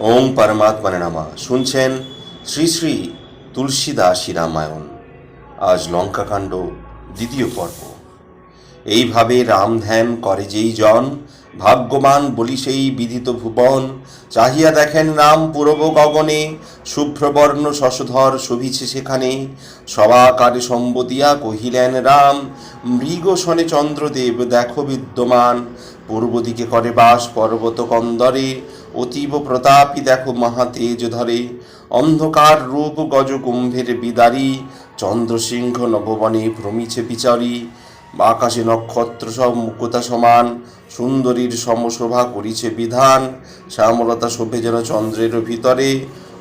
ওম পরমাত্মানে নামা। শুনছেন শ্রী শ্রী তুলসীদাসী রামায়ণ। আজ লঙ্কাকাণ্ড দ্বিতীয় পর্ব। এইভাবে রাম ধ্যান করে যেই জন, ভাগ্যবান বলি সেই বিদিত ভুবন, চাহিয়া দেখেন রাম পূরব গগনে শুভ্রবর্ণ শশধর শোভিছে সেখানে। সবাকারে সম্বদিয়া কহিলেন, রাম, মৃগ শনে চন্দ্রদেব দেখো বিদ্যমান। পূর্ব দিকে করে বাস পর্বত কন্দরে অতীব প্রতাপী দেখো মহাতেজ ধরে। অন্ধকার রূপ গজ কুম্ভের বিদারী। চন্দ্রসিংহ নববনে ভ্রমিছে বিচারী। আকাশে নক্ষত্র সব মুকুতা সমান। সুন্দরীর সমশোভা করিছে বিধান। শ্যামলতা শোভে যেন চন্দ্রের ভিতরে।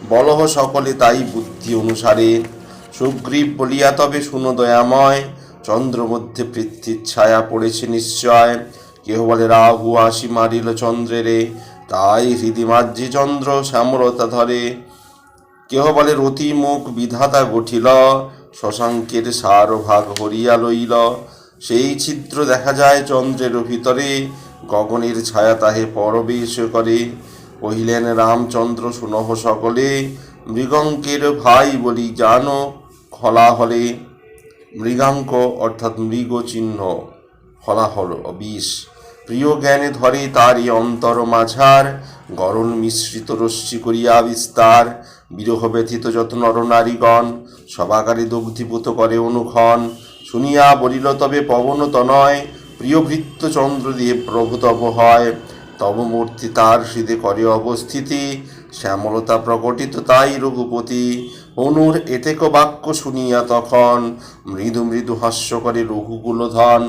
বলহ সকলে তাই বুদ্ধি অনুসারে। সুগ্রীব বলিয়া, তবে শুনো দয়াময়। চন্দ্র মধ্যে পৃথ্বীর ছায়া পড়েছে নিশ্চয়। কেহ বলে, রাহু আসি মারিল চন্দ্রেরে। তাই হৃদি মাঝি চন্দ্র শ্যামলতা ধরে কেহ বলে রতি মুখ বিধাতা গঠিল, শশাঙ্কের সার ভাগ হরিয়া লইল। সেই ছিদ্র দেখা যায় চন্দ্রের ভিতরে, গগনের ছায়া তাহে পরবেশ করে। কহিলেন, রামচন্দ্র সুনহ সকলে, মৃগঙ্কের ভাই বলি জানো হলাহলে মৃগাঙ্ক অর্থাৎ মৃগ চিহ্ন হলাহল বিষ প্রিয় জ্ঞানে ধরে তারই অন্তর মাঝার গরল মিশ্রিত রশ্মি করিয়া বিস্তার, বিরহ ব্যথিত যত নরনারীগণ সবাকারে দগ্ধীভূত করে অনুক্ষণ। শুনিয়া বলিল, তবে পবন তনয় প্রিয় ভৃত্য চন্দ্রদেব প্রভু তব হয়। তব মূর্তি তার হৃদে করে অবস্থিতি, শ্যামলতা প্রকটিত তাই রঘুপতি। অনুর এতেক বাক্য শুনিয়া তখন মৃদু মৃদু হাস্য করে রঘুকুলধন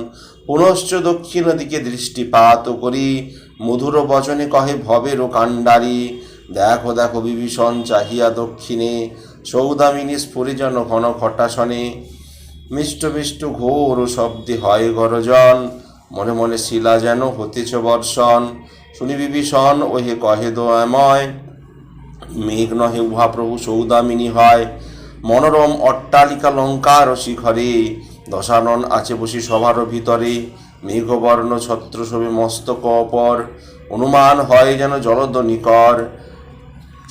পুনশ্চ দক্ষিণ দিকে দৃষ্টিপাত করি। মধুর বচনে কহে ভবের কাণ্ডারি, দেখো দেখো, বিভীষণ চাহিয়া দক্ষিণে, সৌদামিনী স্ফুরে যেন ঘন খটাসনে মিষ্ট মিষ্ট ঘোর শব্দে হয় গরজন, মনে মনে শিলা যেন হতেছ বর্ষণ। শুনি বিভীষণ, ওহে কহে দয়াময়, মেঘ নহে উহা প্রভু সৌদামিনী হয়। মনোরম অট্টালিকা লঙ্কার শিখরে দশানন আছে বসি সভার ভিতরে মেঘবর্ণ ছত্র শোভে মস্তক অপর, অনুমান হয় যেন জলদ নিকর।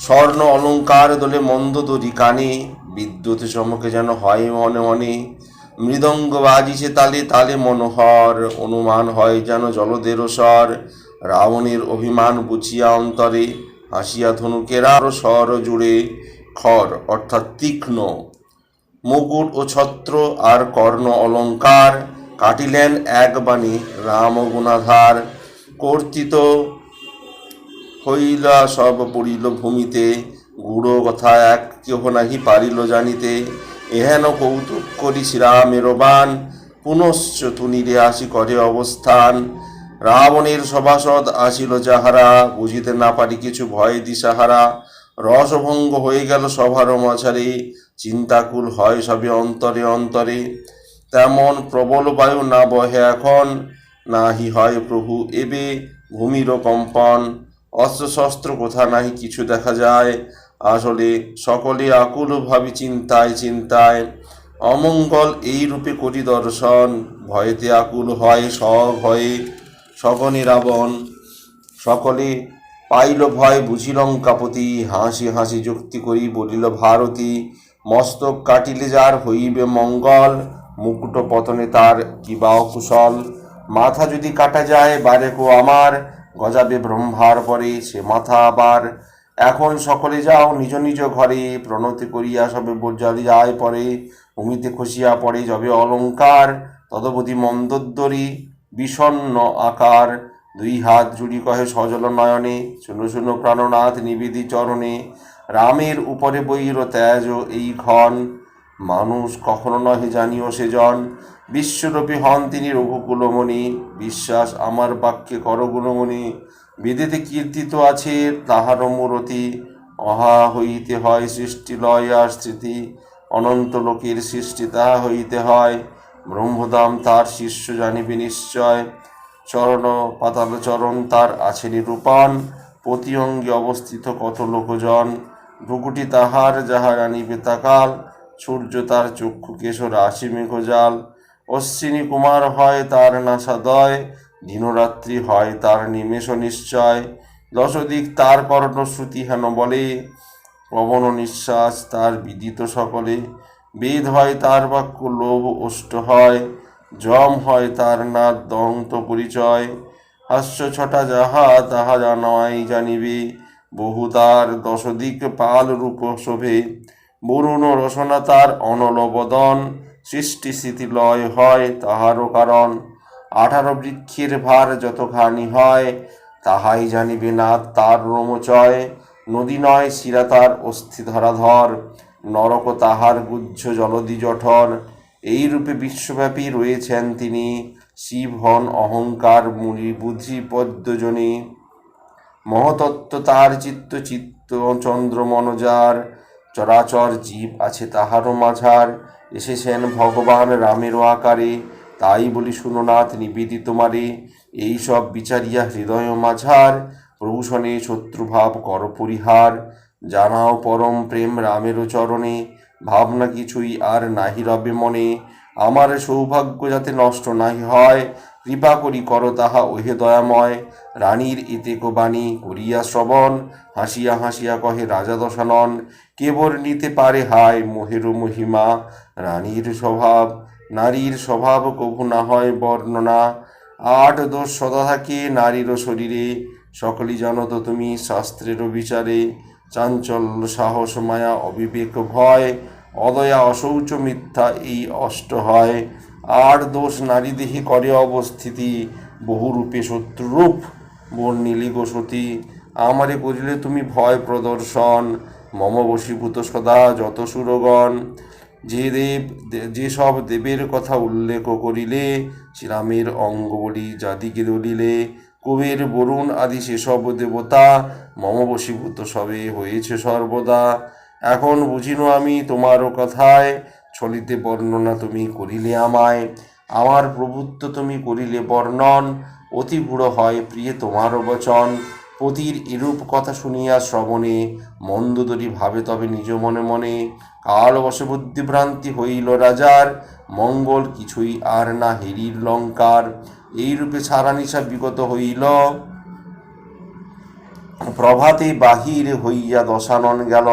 স্বর্ণ অলঙ্কার দোলে মন্দ দরি কানে, বিদ্যুৎ চমকে যেন হয় মনে মনে। মৃদঙ্গ বাজিছে তালে তালে মনোহর, অনুমান হয় যেন জলদের স্বর। রাবণের অভিমান বুঝিয়া অন্তরে হাসিয়া ধনুকেরা স্বর জুড়ে, খর অর্থাৎ তীক্ষ্ণ মুকুট ও ছত্র আর কর্ণ অলঙ্কার কাটিলেন এক বাণী রাম গুণাধার কর্তিত হইলা সব পড়িল ভূমিতে, গুড়ো কথা এক কেহ নাহি পারিল জানিতে। এহেন কৌতুক করি শ্রীরামের বান পুনশ্চ তুনিরে আসি করে অবস্থান। রাবণের সভাসদ আসিল যাহারা, বুঝিতে না পারি কিছু ভয় দিশাহারা। রসভঙ্গ হয়ে গেল সভার মাঝারে চিন্তাকুল হয় সবে অন্তরে অন্তরে। তেমন প্রবল বায়ু না বহে এখন, নাহি হয় প্রভু, এবে ভূমির কম্পন। অস্ত্র শস্ত্র কোথা নাহি কিছু দেখা যায়। আসলে সকলে আকুল ভাবি চিন্তায় চিন্তায়। অমঙ্গল এই রূপে করি দর্শন, ভয়েতে আকুল হয় সব সভয়ে সগনে রাবণ সকলে পাইল ভয় বুঝিলং কাপতি হাসি হাসি যুক্তি করি বলিল, ভারতী মস্তক কাটিলে যার হইবে মঙ্গল, মুকুট পতনে তার কিবা কুশল মাথা যদি কাটা যায় বারেকো আমার, গজাবে ব্রহ্মার পরে সে মাথা আবার। এখন সকলে যাও নিজ নিজ ঘরে, প্রণতি করিয়া সবে বোঝালি যায় পরে। ভূমিতে খসিয়া পড়ে যবে অলঙ্কার, তদবধি মন্দোদ্দরী বিষণ্ন আকার। দুই হাত জুড়ি কহে সজল নয়নে, শুনো শুনো প্রাণনাথ নিবেদি চরণে। রামের উপরে বইর তেজ এই ক্ষণ মানুষ কখনো নহে জানিও সেজন। বিশ্বরূপী হন তিনি রঘুকুলমণি। বিশ্বাস আমার বাক্যে কর গুণমণি। বেদেতে কীর্তিত আছে তাহার মূরতি। অহা হইতে হয় সৃষ্টি লয় আর স্মৃতি। অনন্ত লোকের সৃষ্টি তাহা হইতে হয়। ব্রহ্মদাম তার শিষ্য জানিবে নিশ্চয়। চরণ পাতাল চরণ তার আছে নিরূপণ। প্রতি অঙ্গে অবস্থিত কত লোকজন। ভ্রুকুটি তাহার যাহা আনিবে তাকাল সূর্য তার চক্ষু কেশর রাশি মেঘজাল অশ্বিনী কুমার হয় তার নাসাদয়, দিনরাত্রি হয় তার নিমেষ নিশ্চয়। দশদিক তার কর্ণশ্রুতি হেন বলে, পবন নিঃশ্বাস তার বিদিত সকলে। বেদ হয় তার বাক্য, লোভ ওষ্ঠ হয়, জম হয় তার নাদ দন্ত পরিচয়। হাস্য ছটা যাহা তাহা জানাই জানিবে। বহু তার দশদিক পাল রূপ শোভে। বরুণ রসনা তার অনল বদন সৃষ্টি স্থিতি লয় হয় তাহারও কারণ। আঠারো বৃক্ষের ভার যতখানি হয়, তাহাই জানিবে না তার রোমচয়। নদী নয় শিরা তার অস্থি ধরাধর, নরক তাহার গুজ্জ জলদি জঠর। এই রূপে বিশ্বব্যাপী রয়েছেন তিনি শিব হন অহংকার মুনি বুদ্ধি পদ্মজনী। মহতত্ত্ব তার চিত্ত চিত্ত, চন্দ্র মনজার, চরাচর জীব আছে তাহারও মাঝার। এসেছেন ভগবান রামেরও আকারে, তাই বলি শুনোনাথ নিবেদিত মারে। এই সব বিচারিয়া হৃদয় মাঝার প্রভূষণে শত্রুভাব কর পরিহার। জানাও পরম প্রেম রামেরও চরণে, ভাবনা কিছুই আর নাহি রবে মনে। আমার সৌভাগ্য যাতে নষ্ট নাহি হয়, কৃপা করি কর তাহা ওহে দয়াময়। রানীর ইতেক বাণী করিয়া শ্রবণ, হাসিয়া হাসিয়া কহে রাজা দশানন কেবল নিতে পারে হায় মোহের মহিমা। রানীর স্বভাব, নারীর স্বভাব কভু না হয় বর্ণনা। আট দোষ সদা থাকে নারীর শরীরে সকলই জানো তো তুমি শাস্ত্রের বিচারে। চাঞ্চল্য, সাহস, মায়া, অবিবেক, ভয় অদয়া অশৌচ মিথ্যা এই অষ্ট হয়। আর দোষ নারী দেহে করে অবস্থিতি, বহুরূপে শত্রুরূপ। বর্ণিলি গো সতী, আমারে করিলে তুমি ভয় প্রদর্শন। মম বশীভূত সদা যত সুরগণ। যে দেব যেসব দেবের কথা উল্লেখ করিলে, শ্রীরামের অঙ্গ বলি জাতিকে দলিলে। কুবের, বরুণ আদি সেসব দেবতা, মম বশীভূত সবে হয়েছে সর্বদা। এখন বুঝিনো আমি তোমারও কথায় ছলিতে বর্ণনা তুমি করিলে আমায়। আমার প্রভুত্ব তুমি করিলে বর্ণন, অতি বুড়ো হয় প্রিয়ে তোমারও বচন। পতির এরূপ কথা শুনিয়া শ্রবণে মন্দদরি ভাবে তবে নিজ মনে মনে, কাল বসে বুদ্ধিভ্রান্তি হইল রাজার, মঙ্গল কিছুই আর না হেরির লঙ্কার। এইরূপে ছাড়া নিশা বিগত হইল। প্রভাতে বাহির হইয়া দশানন গেল।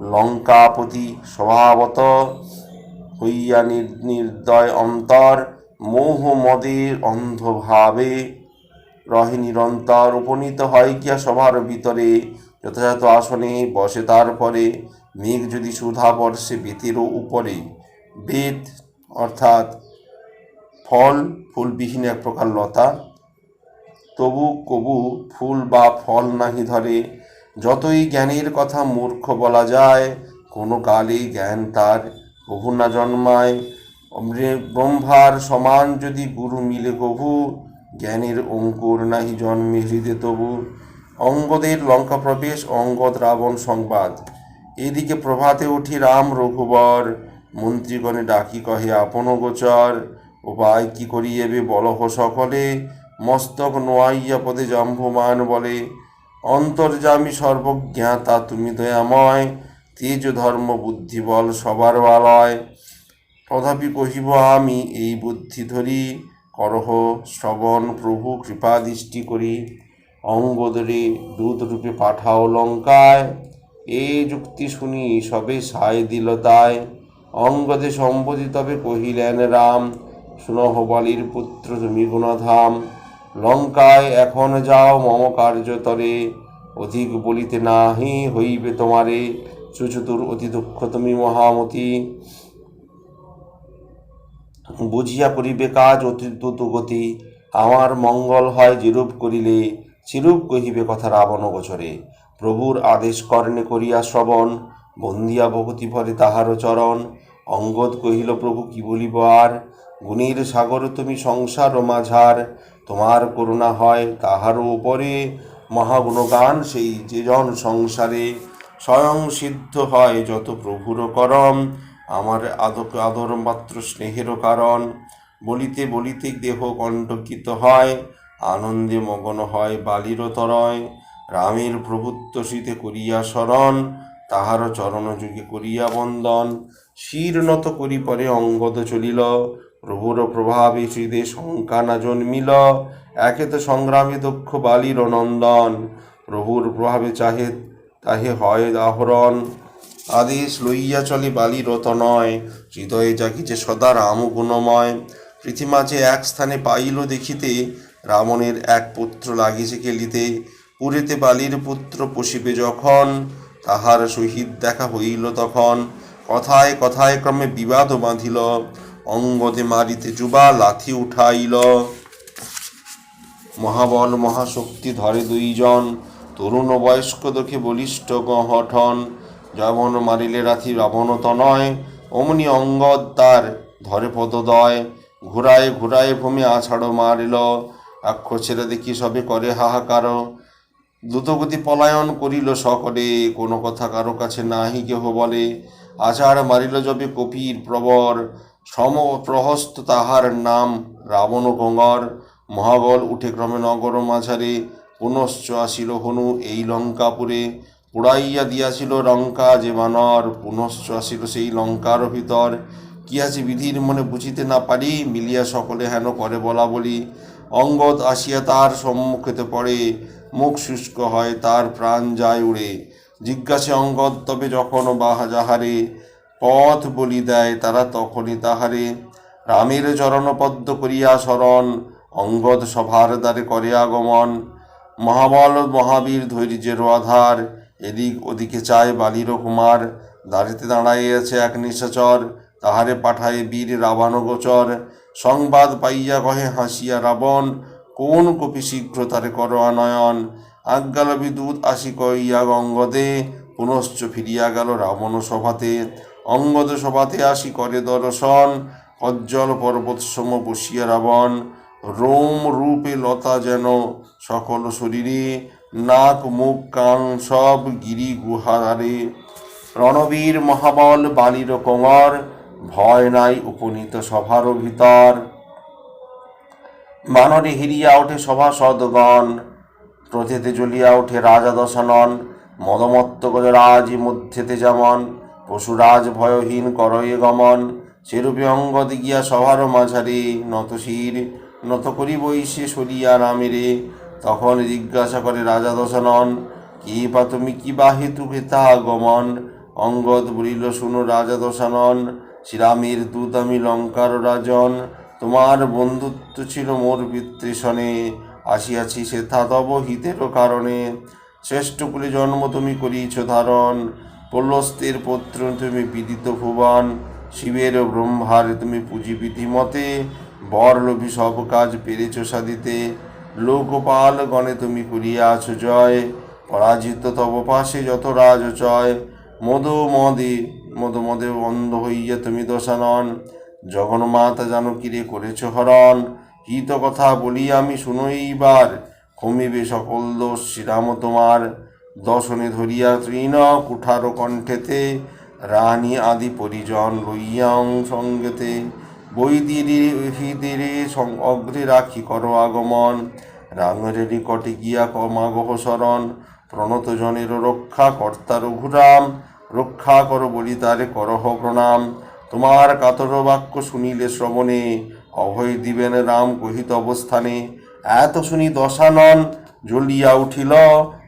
লঙ্কাপতি স্বভাবত হইয়া নির- নির্দয় অন্তর, মোহ মদের অন্ধভাবে রহে নিরন্তর, উপনীত হয় কিয়া সভার ভিতরে। যথাযথ আসনে বসে তারপরে মেঘ যদি সুধা বর্ষে বেতেরও উপরে। বেদ অর্থাৎ ফল, ফুলবিহীন এক প্রকার লতা। তবু কবু ফুল বা ফল নাহি ধরে। যতই জ্ঞানের কথা মূর্খ বলা যায়, কোনো কালে জ্ঞান তার কভু না জন্মায়। ব্রহ্মার সমান যদি গুরু মিলে কভু জ্ঞানের অঙ্কুর নাহি জন্মে হৃদে তবু। অঙ্গদের লঙ্কা প্রবেশ, অঙ্গদ রাবণ সংবাদ। এদিকে প্রভাতে উঠি রাম রঘুবর, মন্ত্রীগণে ডাকি কহে, আপন গোচর, উপায় কি করিয়েবে বলহ সকলে? মস্তক নোয়াইয়া পদে জম্ভমান বলে। অন্তর্জামী সর্বজ্ঞাতা তুমি দয়াময়, তেজ ধর্ম বুদ্ধি বল সবার বালয়। তথাপি কহিব আমি, এই বুদ্ধি ধরি, করহ শ্রবণ প্রভু কৃপা দৃষ্টি করি। অঙ্গদরে দূত রূপে পাঠাও লঙ্কায়, এ যুক্তি শুনি সবে সায় দিল তাই অঙ্গদে সম্বোধি তবে কহিলেন রাম, শুনহ বালির পুত্র তুমি গুণধাম। লঙ্কায় এখন যাও, মম কার্যতরে। অধিক বলিতে নাহি হইবে তোমারে। সুচতুর অতি দুঃখ তুমি মহামতি। বুঝিয়া করিবে কাজ অতি দ্রুত গতি। আমার মঙ্গল হয় যেরূপ করিলে, চিরূপ কহিবে কথা রাবণ গোচরে। প্রভুর আদেশ কর্ণে করিয়া শ্রবণ, বন্দিয়া ভগতি ভরে তাহারও চরণ। অঙ্গদ কহিল, প্রভু কি বলিব আর? গুণীর সাগর তুমি সংসার ও মাঝার। তোমার করুণা হয় তাহারও উপরে। মহাগুণগান সেই যে জন সংসারে। স্বয়ং সিদ্ধ হয় যত প্রভুর করম। আমার আদর আদর মাত্র স্নেহেরও কারণ। বলিতে বলিতে দেহ কণ্টকিত হয়, আনন্দে মগন হয় বালির তরয়। রামের প্রভুত্ব শীতে করিয়া স্মরণ, তাহার চরণযুগে করিয়া বন্দন। শির নত করি পরে অঙ্গদ চলিল। প্রভুর প্রভাবে হৃদে শঙ্কা না জন্মিল। একে তো সংগ্রামে দক্ষ বালির নন্দন। প্রভুর প্রভাবে চাহে, তাহে হয় আহরণ। আদেশ লইয়া চলে বালি রত নয় হৃদয়ে জাগিছে সদা রাম গুণময়। পৃথিমাঝে এক স্থানে পাইল দেখিতে, রাবণের এক পুত্র লাগিছে কেলিতে। পুরেতে বালির পুত্র পশিবে যখন, তাহার সহিত দেখা হইল তখন। কথায় কথায় ক্রমে বিবাদ বাঁধিল। অঙ্গদে মারিতে যুবা লাথি উঠাইল। মহাবল মহাশক্তি ধরে দুইজন। তরুণ বয়স্ক দেখে বলিষ্ঠ গঠন যবন মারিলে রাথি রাবণ নয়। অমনি অঙ্গদ তার ধরে পদদয়। ঘুরায় ঘুরায় ভূমি আছাড়ো মারিল। আক্ষ ছেড়ে দেখি সবে করে হাহাকার। দ্রুতগতি পলায়ন করিল সকলে। কোনো কথা কারও কাছে নাহি কেহ বলে। আছাড় মারিল যবে কপির প্রবর। সম প্রহস্ত তাহার নাম রাবণ গঙ্গর। মহাবল উঠে ক্রমে নগর মাঝারে। পুনশ্চ আসিল হনু এই লঙ্কাপুরে। পুড়াইয়া দিয়াছিল লঙ্কা যে বানর, পুনশ্চ আসিল সেই লঙ্কার ভিতর। কি আছে বিধির মনে বুঝিতে না পারি, মিলিয়া সকলে হেন করে বলা বলি। অঙ্গদ আসিয়া তার সম্মুখেতে পড়ে। মুখ শুষ্ক হয়, তার প্রাণ যায় উড়ে। জিজ্ঞাসে অঙ্গদ, তবে যখন বাহা যাহারে পথ বলি দেয় তারা তখনই তাহারে। রামের চরণপদ্ম করিয়া শরণ, অঙ্গদ সভার দ্বারে করে আগমন। মহাবল মহাবীর ধৈর্যের আধার, এদিক ওদিকে চায় বালির কুমার। দাঁড়িতে দাঁড়াইয়াছে এক নিশাচর, তাহারে পাঠায় বীর রাবণ গোচর। সংবাদ পাইয়া কহে, হাসিয়া রাবণ, কোন কপি শীঘ্র তারে কর আনয়ন? আজ্ঞালবি দূত আসি কইয়া গঙ্গদে পুনশ্চ ফিরিয়া গেল রাবণ সভাতে। অঙ্গদ সভাতে আসি করে দর্শন কজ্জল পর্বত সম বসিয়া রাবণ। রোম রূপে লতা যেন সকল শরীরে, নাক, মুখ, কান সব গিরি গুহারে রণবীর মহাবল বালির কোমর, ভয় নাই উপনীত সভার ভিতর। মানরে হিরিয়া ওঠে সভা সদগণ, প্রথেতে জ্বলিয়া ওঠে রাজা দশানন। মদমত্ত গজরাজ মধ্যেতে যেমন পশুরাজ ভয়হীন করয়ে গমন, সেরূপে অঙ্গদ গিয়া সভার মাঝারে নত শির, নত করি বৈশে সরিয়া রামেরে তখন জিজ্ঞাসা করে রাজা দশানন, কি বা তুমি কি বা হেতু হেতা গমন অঙ্গদ বলিল, শুনো রাজা দশানন, শ্রীরামের দূত আমি লঙ্কার রাজন। তোমার বন্ধুত্ব ছিল মোর পিতৃষণে আসিয়াছি সেথা তব হিতেরও কারণে। শ্রেষ্ঠ কুলে জন্ম তুমি করিয়েছ ধারণ। পল্লস্তের পত্র, তুমি বিদিত ভুবন, শিবের ব্রহ্মার তুমি পুঁজি বিধিমতে বর লোভী সব কাজ পেরেছ সাদিতে লোকপাল গণে তুমি করিয়াছ জয়, পরাজিত তব পাশে যত রাজ চয় মধু মদে, মদ মদে অন্ধ হইয়া তুমি দশানন। জগন্মাতা জানকীরে করেছ হরণ। হিত কথা বলি আমি শুনইবার কমিবে সকল দোষ শ্রীরাম তোমার। দশনে ধরিয়া তৃণ কুঠার কণ্ঠেতে রানী আদি পরিজন লইয়াং সঙ্গেতে, বৈদিরে অগ্রে রাখি কর আগমন। রাঙের নিকটে গিয়া কমাগহ শরণ। প্রণত জনের রক্ষা কর্তা রঘুরাম রক্ষা কর বলি তারে করহ প্রণাম। তোমার কাতর বাক্য শুনিলে শ্রবণে, অভয় দিবেন রাম কহিত অবস্থানে। এত শুনি দশানন, জ্বলিয়া উঠিল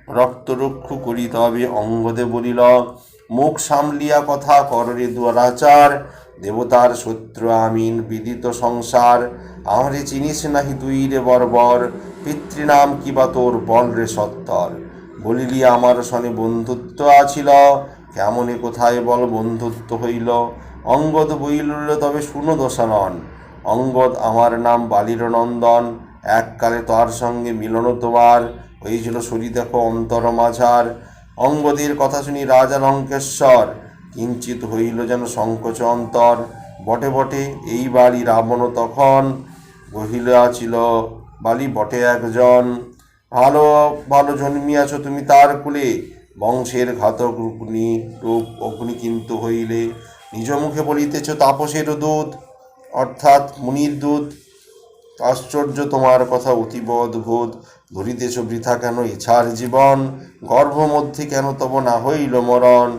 রক্তরক্ষু করি তবে অঙ্গদে বলিল, মুখ সামলিয়া কথা কররে দুয়ারাচার। দেবতার শত্রু আমিন, বিদিত সংসার। আমারে চিনিস নাহি তুই রে বর্বর। পিতৃনাম কিবা তোর বল রে সত্তর? বলিলি, আমার সনে বন্ধুত্ব আছিল। কেমনে কোথায় বল বন্ধুত্ব হইল? অঙ্গদ বইল তবে শুনো দশানন অঙ্গদ আমার নাম বালির নন্দন। এককালে তার সঙ্গে মিলন তোমার। হয়েছিল শরী দেখো অন্তর মাঝার। অঙ্গদের কথা শুনি রাজা লঙ্কেশ্বর। কিঞ্চিত হইল যেন সংকোচ অন্তর। বটে বটে, এই বাড়ি রাবণ তখন গহিলাছিল বালি বটে একজন। ভালো ভালো জন্মিয়াছ তুমি তার কুলে। বংশের ঘাতক রূপনি রূপ অগ্নি কিন্তু হইলে। নিজ মুখে বলিতেছ তাপসের দূত, অর্থাৎ মুনির দূত। আশ্চর্য তোমার কথা অতীব অদ্ভুত ধরিতেছ বৃথা কেন ইছার জীবন? গর্ভ মধ্যে কেন তব না হইল মরণ?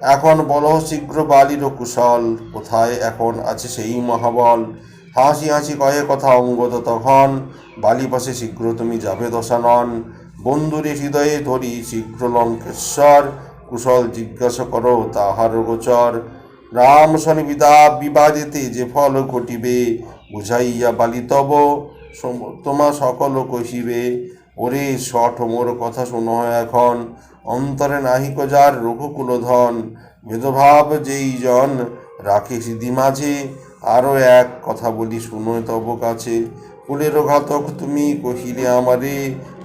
এখন বল শীঘ্র বালির কুশল, কোথায় এখন আছে সেই মহাবল? হাসি হাসি কয়ে কথা অঙ্গত তখন, বালি পাশে শীঘ্র তুমি যাবে দশানন। বন্ধুরে হৃদয়ে ধরি শীঘ্র লঙ্কেশ্বর, কুশল জিজ্ঞাসা করো তাহার গোচর। রাম শনি বিদা বিবাদেতে যে ফল ঘটিবে বুঝাইয়া বালিতব তোমা সকল কহিবে, ওরে শঠ, মোর কথা শোনো এখন। অন্তরে নাহিক যার রঘুকুল ধন ভেদভাব যেই জন রাখে সিদ্ধি মাঝে আরও এক কথা বলি শুনো তব কাছে। কুলের ঘাতক তুমি কহিলে আমারে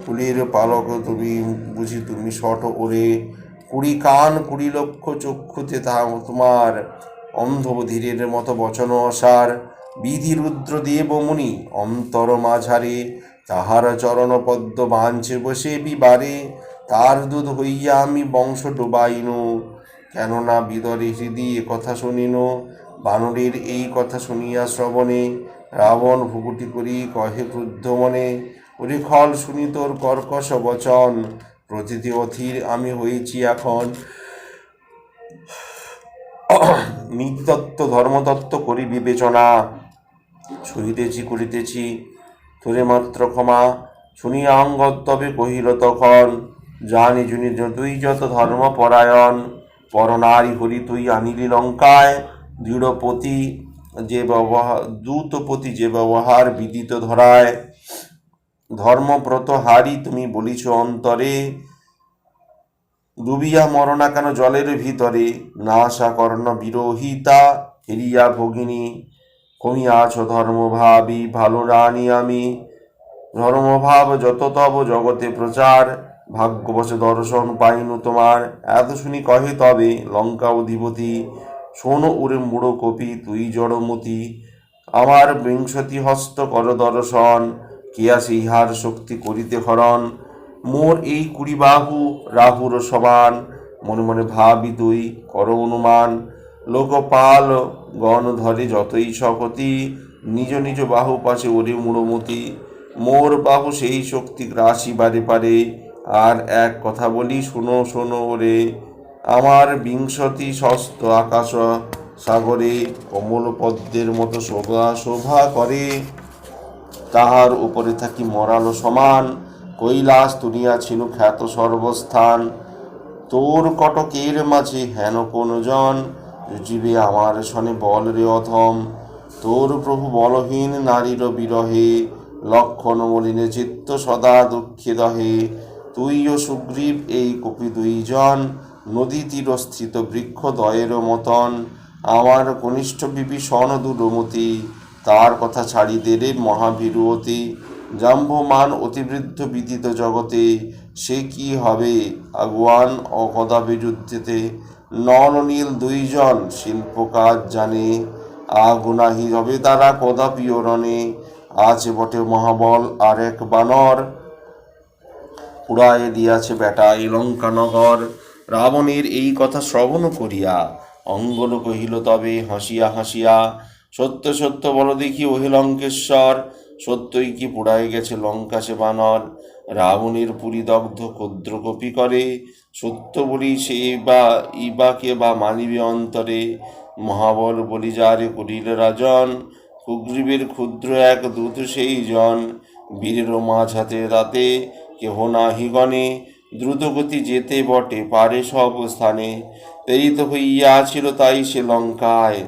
কুলের পালক তুমি, বুঝি তুমি শঠ ওরে। কুড়ি কান, কুড়ি লক্ষ চক্ষুতে তাহা তোমার অন্ধ ধীরের মতো বচন অসার। বিধি রুদ্র দেব মুনি, অন্তর মাঝারে তাহার চরণ পদ্ম বাঞ্ছে বসে বিবারে। তার দুধ হইয়া আমি বংশ ডুবাইনু, কেননা বিদরে হৃদি কথা শুনিন। বানরের এই কথা শুনিয়া শ্রবণে রাবণ ভুকুটি করি কহে ক্রুদ্ধ মনে, ওরে খল, শুনি তোর কর্কশ বচন। প্রতিটি অথির আমি হয়েছি এখন। নীতিতত্ত্ব ধর্মতত্ত্ব করি বিবেচনা। শুনিতেছি করিতেছি তোরে মাত্র ক্ষমা শুনিয়া অঙ্গদ তবে কহিল তখন, জানি জুনি তুই যত ধর্মপরায়ণ, পরনারী হরি তুই আনিলি লঙ্কায়, দৃঢ়পতি যে ব্যবহার দ্রুতপতি যে ব্যবহার বিদিত ধরায়। ধর্মব্রত হারি তুমি বলিছ অন্তরে, ডুবিয়া মরণা কেন জলের ভিতরে। নাশা কর্ণ বিরোহিতা হেরিয়া ভগিনী কমিয়াছ ধর্মভাবী ভালো রানী আমি। ধর্মভাব যত তব জগতে প্রচার। ভাগ্যবশে দর্শন পাইনু তোমার। এত শুনি কহে তবে লঙ্কা অধিপতি, শোন উরে মুড়ো কপি তুই জড়মতি। আমার বিংশতি হস্ত কর দর্শন কিয়া ইহার শক্তি করিতে হরণ? মোর এই কুড়ি বাহু রাহুর সমান। মনে মনে ভাবি তুই, কর অনুমান। লোকপাল গণ ধরে যতই শকতি নিজ নিজ বাহু পাশে ওরে মুড়োমতি মোর বাহু সেই শক্তি গ্রাসী বারে পারে। আর এক কথা বলি, শোনো শোনো ওরে, আমার বিংশতি সস্ত আকাশ সাগরে কমল পদ্মের মতো শোভা শোভা করে। তাহার উপরে থাকি মরালো সমান, কৈলাস তুলিয়া ছিল খ্যাত সর্বস্থান। তোর কটকের মাঝে হেন কোন জন জীবে আমার শনে বল রে অথম তোর প্রভু বলহীন নারীর বিরহে লক্ষণ মলিনে চিত্ত সদা দুঃখে দহে। তুই ও সুগ্রীব এই কপি দুইজন, নদী তীরস্থিত বৃক্ষ দয়ের মতন। আমার কনিষ্ঠ বিভীষণ দুরমতি তার কথা ছাড়ি দেরে মহাভীরুয়তী জাম্বমান অতিবৃদ্ধ বিদিত জগতে, সে কি হবে? আগুয়ান ও কদাপি যুদ্ধেতে নল দুইজন শিল্প কাজ জানে, আগুনাহি হবে তারা কদাপি রণে আছে বটে মহাবল আর এক বানর। পুরায় দিয়াছে বেটা এই লঙ্কানগর, রাবণের এই কথা শ্রবণ করিয়া। অঙ্গল কহিল, তবে হাসিয়া হাসিয়া, সত্য সত্য বল দেখি ওহে লঙ্কেশ্বর, সত্যই কি পুড়ায় গেছে লঙ্কা সে বানর? রাবণের পুরী দগ্ধ ক্ষুদ্র কপি করে সত্য বলি সে বা ইবাকে বা মানিবে অন্তরে। মহাবল বলি যারে করিল রাজন, সুগ্রীবের ক্ষুদ্র এক দূত সেই জন। বীরের মাঝ হাতে রাতে কেহ নাহি গণে দ্রুতগতি যেতে বটে পারে সব স্থানে। প্রেরিত হইয়া ছিল তাই সে লঙ্কায়।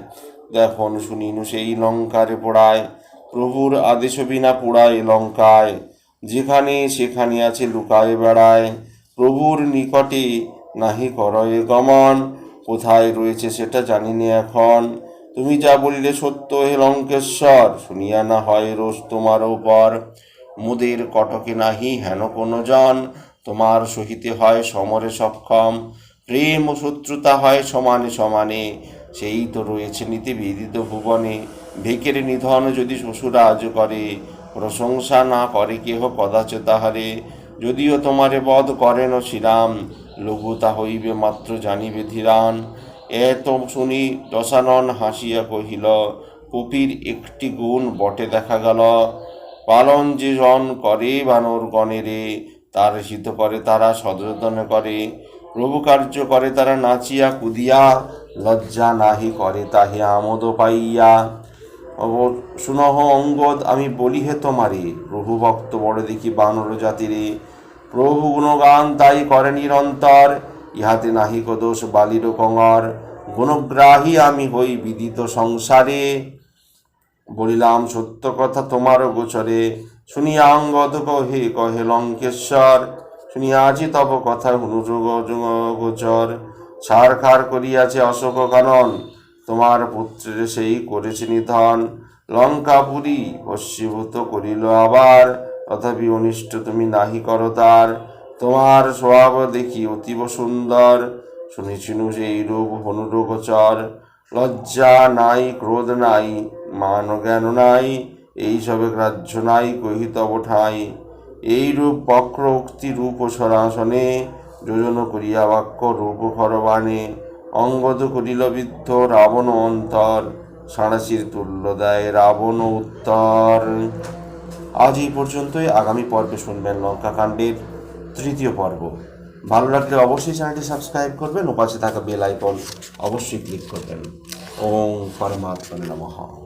দেখুন, শুনিনু সেই লঙ্কারে পোড়ায়। প্রভুর আদেশ বিনা পোড়ায় লঙ্কায়। যেখানে সেখানে আছে লুকায় বেড়ায়। প্রভুর নিকটে নাহি করয়ে গমন। কোথায় রয়েছে সেটা জানি নে এখন। তুমি যা বলিলে সত্য, হে লঙ্কেশ্বর, শুনিয়া না হয় রোষ তোমার উপর। মুদের কটকে নাহি হেন কোনো জন, তোমার সহিতে হয় সমরে সক্ষম। প্রেম ও শত্রুতা হয় সমানে সমানে, সেই তো রয়েছে নীতি বিদিত ভুবনে। ভেকের নিধন যদি শ্বশুরাজ করে, প্রশংসা না করে কেহ কদাচ তাহারে। যদিও তোমারে বধ করেন শ্রীরাম লঘুতা হইবে মাত্র জানিবে ধীরান। এত শুনি দশানন হাসিয়া কহিল, কপির একটি গুণ বটে দেখা গেল। পালন যে জন করে বানর গণেরে তার হিত করে তারা সযতনে করে। প্রভু কার্য করে তারা নাচিয়া কুদিয়া, লজ্জা নাহি করে তাহে আমোদ পাইয়া। শুনহ অঙ্গদ, আমি বলি হে তোমারে প্রভু ভক্ত বড় দেখি বানর জাতিরে। প্রভু গুণগান তাই করে নিরন্তর, ইহাতে নাহিক দোষ বালির কঙর। গুণগ্রাহী আমি হই বিদিত সংসারে। বলিলাম, সত্য কথা তোমার গোচরে। শুনিয়া অঙ্গদ কহে কহে লঙ্কেশ্বর শুনিয়াছি তব কথা হুনুযোগ গোচর। ছাড় খার করিয়াছে অশোক কানন, তোমার পুত্রের সেই করেছে নিধন। লঙ্কাপুরী ভস্মীভূত করিল আবার। তথাপি অনিষ্ট তুমি নাহি করো তার। তোমার স্বভাব দেখি অতীব সুন্দর। শুনেছিনু সেই রূপ হনুরোগচর লজ্জা নাই, ক্রোধ নাই, মান জ্ঞান নাই, এই সবে গ্রাহ্য নাই কহিতব ঠাই। এই রূপ বক্র উক্তি রূপ সরাসনে যোজন করিয়া বাক্য রূপ ফরবানে অঙ্গদ করিল বিদ্ধ রাবণ অন্তর, সাঁড়াশির তুল্য দেয় রাবণ উত্তর। আজ এই পর্যন্তই। আগামী পর্বে শুনবেন লঙ্কাকাণ্ডের তৃতীয় পর্ব। ভালো লাগলে অবশ্যই চ্যানেলটি সাবস্ক্রাইব করবেন। ও পাশে থাকা বেল আইকন অবশ্যই ক্লিক করবেন। ওম পরমাত্মা নমঃ।